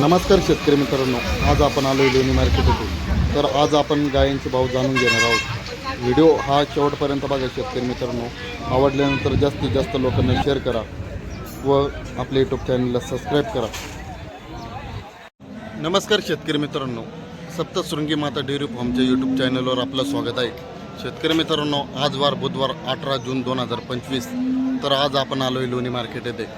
नमस्कार शेतकरी मित्रांनो आज आपण आलो लोणी मार्केट येथे. तर आज आपण गायांचे भाव जाणून घेणार आहोत. व्हिडिओ हा शेवटपर्यंत बघा शेतकरी मित्रांनो. आवडल्यानंतर जास्तीत जास्त लोकांना शेअर करा व आपल्या यूट्यूब चॅनलला सबस्क्राईब करा. नमस्कार शेतकरी मित्रांनो. सप्तशृंगी माता डेअरी फार्मच्या यूट्यूब चॅनलवर आपलं स्वागत आहे. शेतकरी मित्रांनो आज वार बुधवार अठरा जून दोन हजार पंचवीस. तर आज आपण आलो आहे लोणी मार्केट येथे.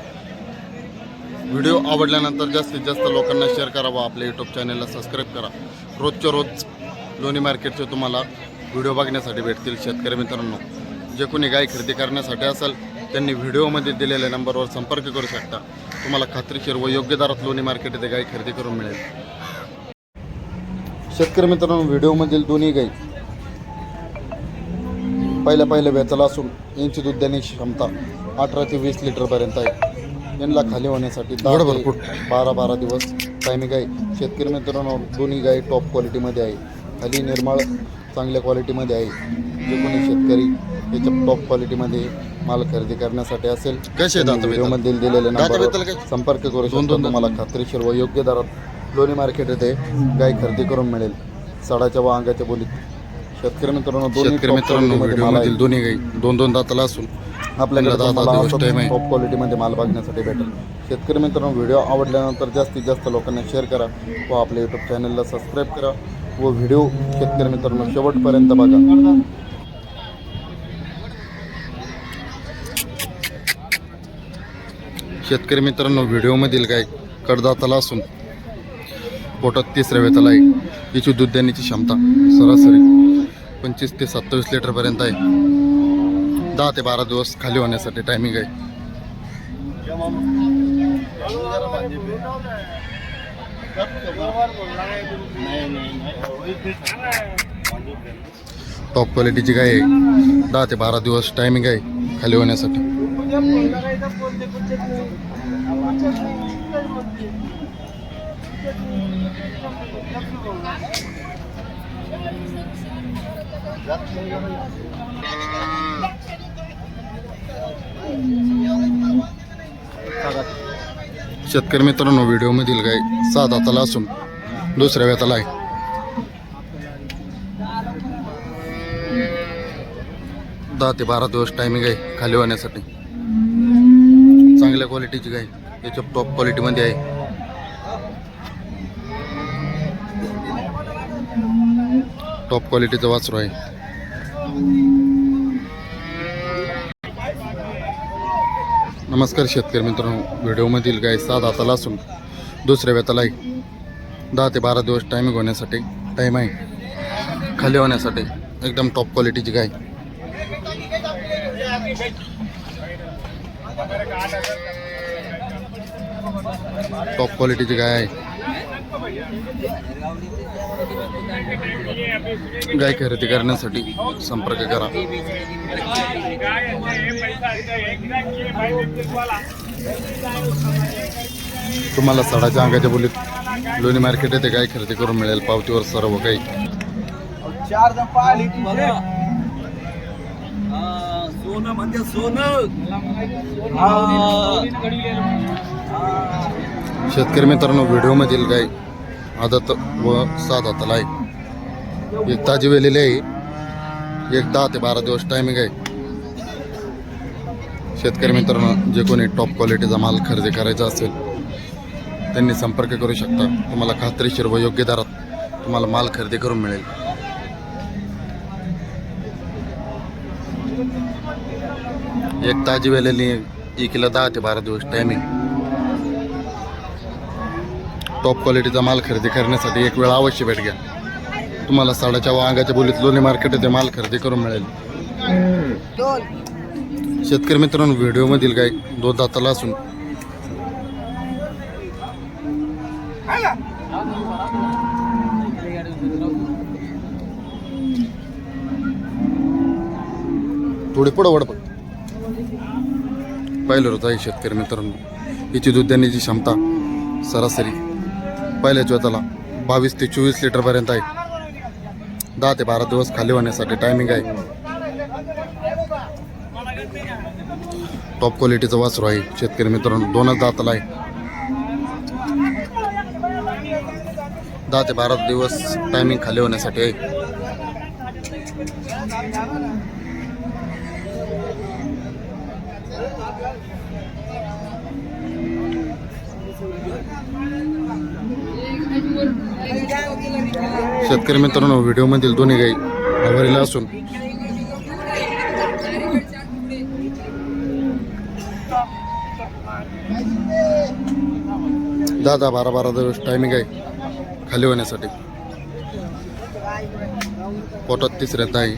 व्हिडिओ आवडल्यानंतर जास्तीत जास्त लोकांना शेअर करावा. आपल्या यूट्यूब चॅनलला सबस्क्राईब करा. रोजच्या रोज लोणी मार्केटचे तुम्हाला व्हिडिओ बघण्यासाठी भेटतील शेतकरी मित्रांनो. जे कोणी गाय खरेदी करण्यासाठी असेल त्यांनी व्हिडिओमध्ये दिलेल्या नंबरवर संपर्क करू शकता. तुम्हाला खात्रीशीर व योग्य दरात लोणी मार्केट येथे गाय खरेदी करून मिळेल. शेतकरी मित्रांनो व्हिडिओमधील दोन्ही गाई पहिल्या पहिल्या वेचाला असून यांची दूध देण्याची क्षमता अठरा ते वीस लिटरपर्यंत आहे. यांना खाली होण्यासाठी दहा ते बारा बारा दिवस टायमिंग आहे शेतकरी मित्रांनो दोन्ही गाय टॉप क्वालिटीमध्ये आहे. खाली निर्मळ चांगल्या क्वालिटीमध्ये आहे. जे कोणी शेतकरी याच्या टॉप क्वालिटीमध्ये माल खरेदी करण्यासाठी असेल कसे व्हिडिओमध्ये दिलेल्या नंबरवर? संपर्क करू शकतो. तुम्हाला खात्रीशीर व योग्य दरात लोणी मार्केट येथे गाय खरेदी करून मिळेल. सडाच्या व अंगाच्या बोलीत. शेतकरी मित्रांनो दोन्ही शेतकरी मित्रांनो. व्हिडिओमधील दोन्ही गाई दोन दोन दाताला असून आपल्याकडे. टॉप क्वालिटीमध्ये माल बघण्यासाठी भेटेल. शेतकरी मित्रांनो व्हिडिओ आवडल्यानंतर जास्तीत जास्त लोकांना शेअर करा व आपल्या यूट्यूब चॅनलला सबस्क्राईब करा व व्हिडिओ शेतकरी मित्रांनो शेवटपर्यंत बघा. शेतकरी मित्रांनो व्हिडिओमधील गाय कडदाताला असून पोटात तिसऱ्या वेताला आहे. हिची दूध देण्याची क्षमता सरासरी पंचवीस ते सत्तावीस लिटरपर्यंत आहे. दहा ते बारा दिवस खाली होण्यासाठी टायमिंग आहे. टॉप क्वालिटीची गाय आहे? दहा ते बारा दिवस टायमिंग आहे खाली होने होण्यासाठी शेतकरी मित्रांनो व्हिडिओमधील गाय सहा दाताला असून दुसऱ्या वेताला आहे. दहा ते बारा दिवस टायमिंग आहे खाली होण्यासाठी. चांगल्या क्वालिटीची गाय याच्या टॉप क्वालिटीमध्ये आहे. टॉप क्वालिटीचं वासरू आहे. नमस्कार शेतकरी मित्रांनो. व्हिडिओमधील गाय सात हाताला असून दुसऱ्या वेताला एक दहा ते बारा दिवस टायमिंग होण्यासाठी टाईम आहे. खाली होण्यासाठी एकदम टॉप क्वालिटीची गाय. टॉप क्वालिटीची गाय आहे. गाय खरेदी करण्यासाठी संपर्क करा. तुम्हाला सडाच्या अंगाच्या बोलीत लोणी मार्केट येथे गाय खरेदी करून मिळेल. पावतीवर सर्व काही सोनं म्हणजे सोनं. शेतकरी मित्रांनो व्हिडिओमधील गाय आदत व सात हाताला आहे एक ताजी वेलेली आहे एक दहा ते बारा दिवस टायमिंग आहे. शेतकरी मित्रांनो जे कोणी टॉप क्वालिटीचा माल खरेदी करायचा असेल त्यांनी संपर्क करू शकता. तुम्हाला खात्रीशीर व योग्य दरात तुम्हाला माल खरेदी करून मिळेल. एक ताजी वेलेली एकीला दहा ते बारा दिवस टायमिंग टॉप क्वालिटीचा माल खरेदी करण्यासाठी एक वेळ अवश्य भेट घ्या. तुम्हाला साडाच्या वांगाच्या बोलीत लोणी मार्केट येथे माल खरेदी करून मिळेल. शेतकरी मित्रांनो व्हिडिओमधील गाय दोन दाताला असून. थोडी पुढं वड पाहिलं होतं शेतकरी मित्रांनो हिची दूध देण्याची क्षमता सरासरी पहिल्याच वेताला बावीस ते चोवीस लिटरपर्यंत आहे. दहा ते बारा दिवस खाली होण्यासाठी टायमिंग आहे. टॉप क्वालिटीचं वासरू आहे. शेतकरी मित्रांनो दोनच दाताला आहे. दहा ते बारा दिवस टायमिंग खाली होण्यासाठी आहे. शेतकरी मित्रांनो व्हिडिओमधील दोन्ही गाई आवारीला असून. दहा दहा बारा बारा दिवस टायमिंग आहे. खाली होण्यासाठी. पोटात तिसऱ्यांदा आहे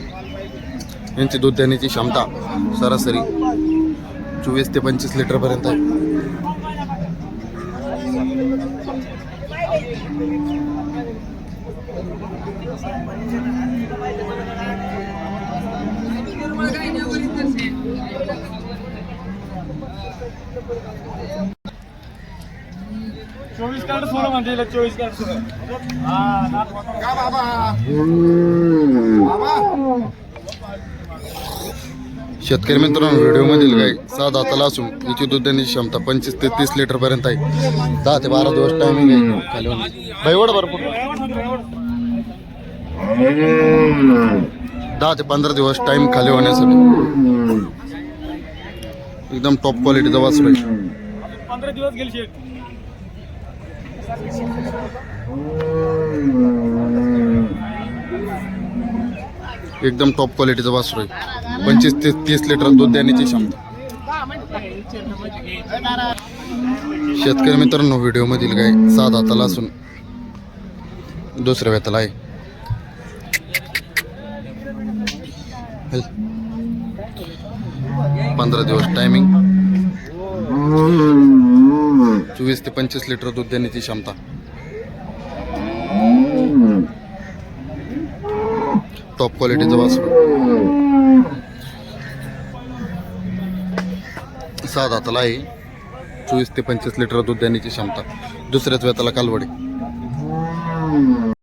यांची दूध देण्याची क्षमता सरासरी चोवीस ते पंचवीस लिटरपर्यंत आहे. चोवीस कार्ड सोडा म्हणजे चोवीस कार्ड सोडा. बाबा? शेतकरी मित्रांनो व्हिडिओमधील गाय सहा दाताला असून हिची दूध देण्याची क्षमता पंचवीस ते तीस लिटरपर्यंत आहे. दहा ते बारा दिवस टायमिंग आहे. खाली भाईवड भरपूर दहा ते पंधरा दिवस टाइम खाली होण्यासाठी. एकदम टॉप क्वालिटीचा वासरू आहे. पंधरा दिवस गेली एकदम टॉप क्वालिटीचा वासरू आहे. पंचवीस ते तीस लिटर दूध देण्याची क्षमता शेतकरी मित्रांनो व्हिडिओमधील गाय सहा दाताला असून दुसऱ्या वेताला आहे. पंधरा दिवस टायमिंग चोवीस ते पंचवीस लिटर दूध देण्याची क्षमता. टॉप क्वालिटीचं वासरू. सहा दाताला आहे. चोवीस ते पंचवीस लिटर दूध देण्याची क्षमता. दुसऱ्याच वेताला कालवडी.